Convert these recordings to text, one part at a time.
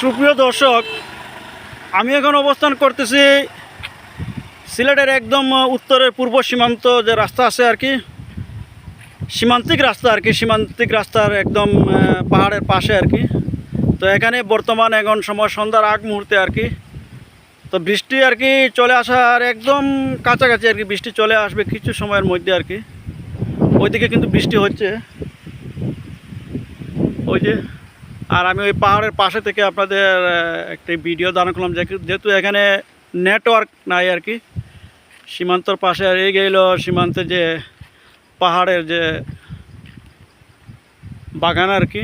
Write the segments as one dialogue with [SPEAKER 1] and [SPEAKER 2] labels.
[SPEAKER 1] সুপ্রিয় দর্শক, আমি এখন অবস্থান করতেছি সিলেটের একদম উত্তরের পূর্ব সীমান্ত যে রাস্তা আছে আর কি, সীমান্তিক রাস্তা আর কি, সীমান্তিক রাস্তার একদম পাহাড়ের পাশে আর কি। তো এখানে বর্তমান এখন সময় সন্ধ্যার আগ মুহূর্তে আর কি। তো বৃষ্টি আর কি চলে আসার একদম কাছাকাছি আর কি, বৃষ্টি চলে আসবে কিছু সময়ের মধ্যে আর কি। ওইদিকে কিন্তু বৃষ্টি হচ্ছে। ওই যে আর আমি ওই পাহাড়ের পাশে থেকে আপনাদের একটি ভিডিও দান করলাম যেহেতু এখানে নেটওয়ার্ক নাই আর কি, সীমান্তর পাশে আর এই গেল সীমান্তে যে পাহাড়ের যে বাগান আর কি।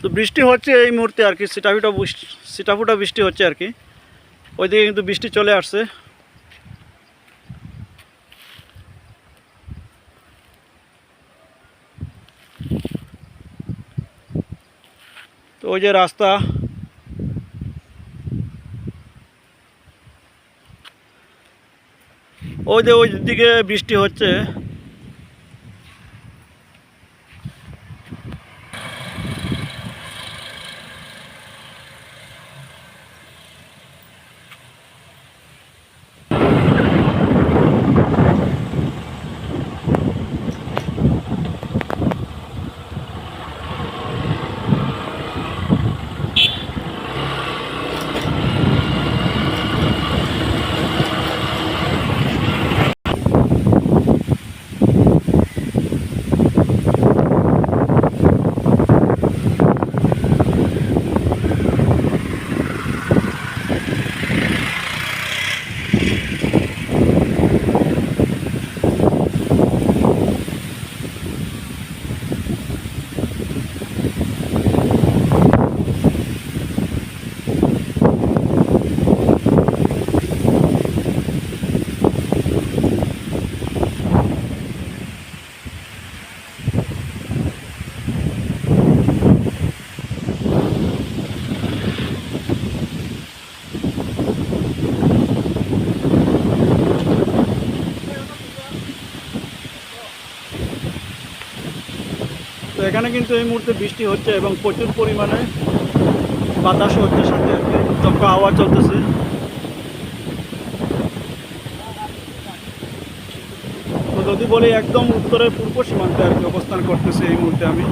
[SPEAKER 1] তো বৃষ্টি হচ্ছে এই মুহূর্তে আর কি, সিটাফিটা সিটাফুটা বৃষ্টি হচ্ছে আর কি। ওইদিকে কিন্তু বৃষ্টি চলে আসছে। তো ওই যে রাস্তা। ওই যে ওই দিকে বৃষ্টি হচ্ছে তো এখানে কিন্তু এই মুহূর্তে বৃষ্টি হচ্ছে এবং প্রচুর পরিমাণে বাতাস হচ্ছে সাথে, চক্র আওয়াজ চলতেছে। তো যদি বলি একদম উত্তরের পূর্ব সীমান্তে আর অবস্থান করতেছে এই মুহূর্তে আমি।